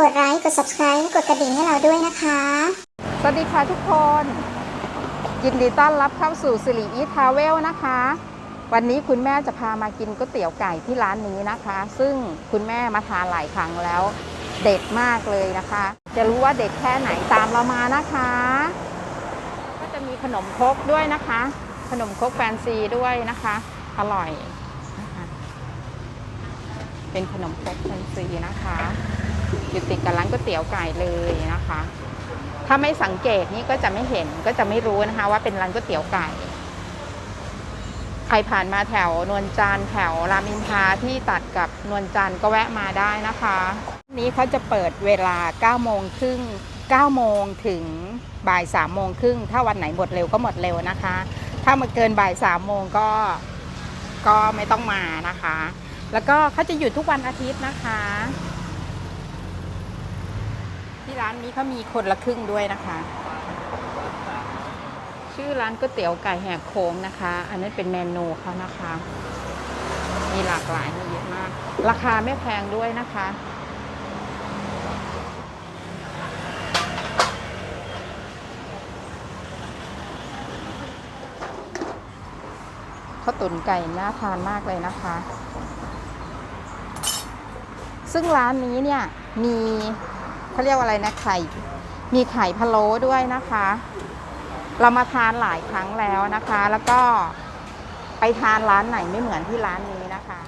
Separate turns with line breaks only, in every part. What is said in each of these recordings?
กดไลค์ กด subscribe และกดกระดิ่งให้เราด้วยนะคะ
สวัสดีค่ะทุกคน ยินดีต้อนรับเข้าสู่สิริอีทาเวลนะคะ วันนี้คุณแม่จะพามากินก๋วยเตี๋ยวไก่ที่ร้านนี้นะคะ ซึ่งคุณแม่มาทานหลายครั้งแล้ว เด็ดมากเลยนะคะ จะรู้ว่าเด็ดแค่ไหนตามเรามานะคะ ก็จะมีขนมครกด้วยนะคะ ขนมครกแฟนซีด้วยนะคะ อร่อยนะคะเป็นขนมครกแฟนซีนะคะ อยู่ติดกับร้านก๋วยเตี๋ยวไก่เลยนะคะ ถ้าไม่สังเกตนี่ก็จะไม่เห็นก็จะไม่รู้นะคะ ว่าเป็นร้านก๋วยเตี๋ยวไก่ ใครผ่านมาแถวนวลจันทร์แถวรามอินทราที่ตัดกับนวลจันทร์ก็แวะมาได้นะคะนี้เขาจะเปิดเวลา 9 โมงครึ่ง 9 โมงถึงบ่าย 3 โมงครึ่ง ถ้าวันไหนหมดเร็วก็หมดเร็วนะคะ ถ้ามาเกินบ่าย 3 โมงก็ ก็ไม่ต้องมานะคะ แล้วก็เขาจะหยุดทุกวันอาทิตย์นะคะ ที่ร้านนี้เขามีคนละครึ่งด้วยนะคะ ชื่อร้านก๋วยเตี๋ยวไก่แหกโค้งนะคะ อันนั้นเป็นเมนูเขานะคะ มีหลากหลายมีเยอะมาก ราคาไม่แพงด้วยนะคะข้าวตุ๋นไก่น่าทานมากเลยนะคะ ซึ่งร้านนี้เนี่ยมี เขาเรียกว่าอะไรนะไข่ มีไข่พะโล้ด้วยนะคะ เรามาทานหลายครั้งแล้วนะคะ แล้วก็ไปทานร้านไหนไม่เหมือนที่ร้านนี้นะคะ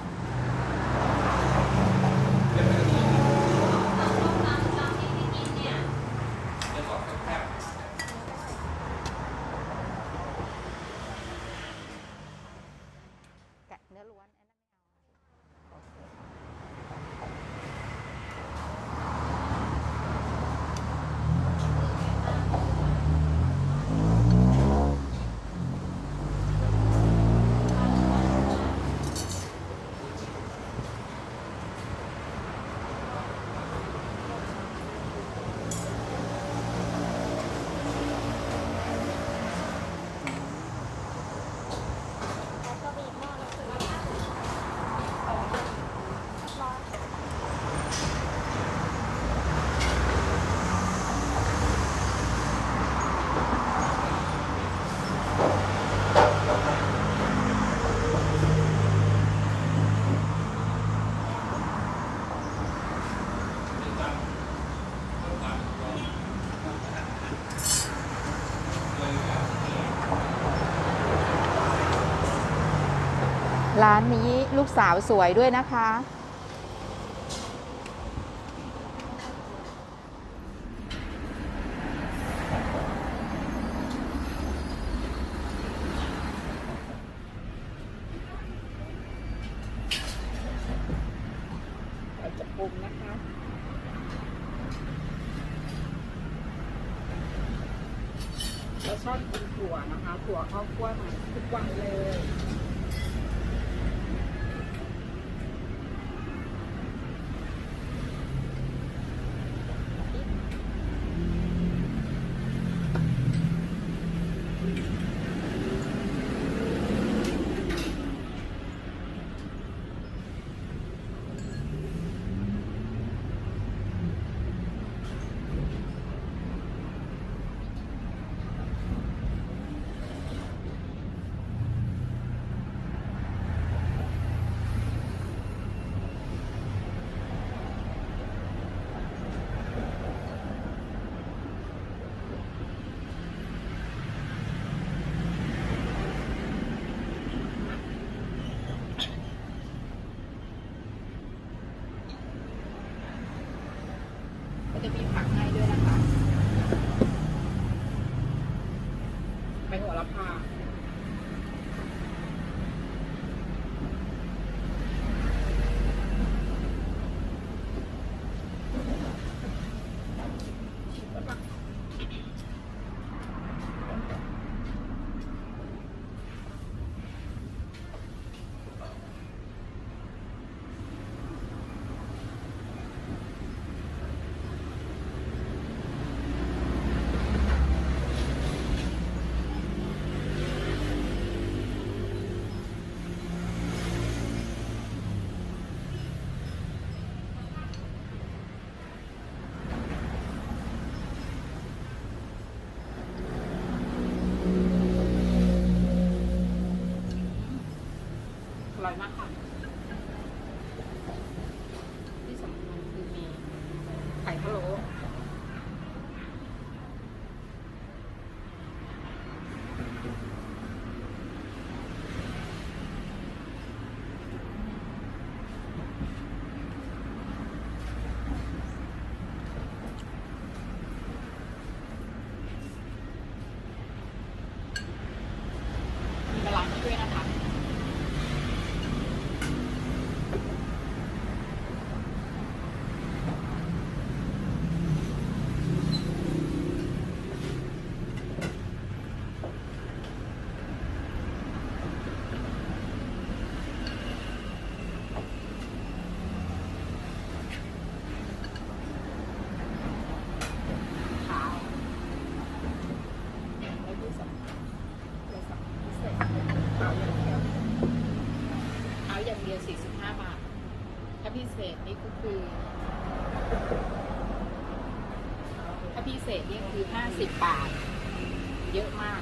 ร้านนี้ลูกสาวสวยด้วยนะคะเราจะปรุงนะคะเราชอบกินถั่วนะคะ ถั่วข้าวคั่วมาทุกวันเลย อร่อยมากค่ะ ที่สำคัญคือมีไข่พะโล้มีกระลาให้ด้วยนะคะ ขาวแล้วที่สำคัญเราสั่งพิเศษเอาอย่างเดียวเอาอย่างเดียว 45 บาท ถ้าพิเศ ษนี่ก็คือถ้าพิเศษนี่คือ50บาท เยอะมาก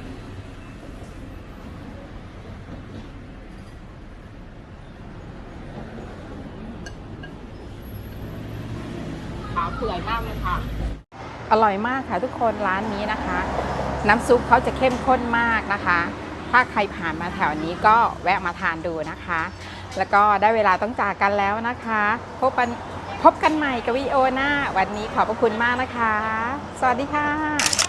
ขาวเปื่อยมากเลยค่ะ อร่อยมากค่ะทุกคนร้านนี้นะคะ น้ำซุปเขาจะเข้มข้นมากนะคะ ถ้าใครผ่านมาแถวนี้ก็แวะมาทานดูนะคะ แล้วก็ได้เวลาต้องจากกันแล้วนะคะ พบกันพบกันใหม่กับวิดีโอหน้า วันนี้ขอบพระคุณมากนะคะ สวัสดีค่ะ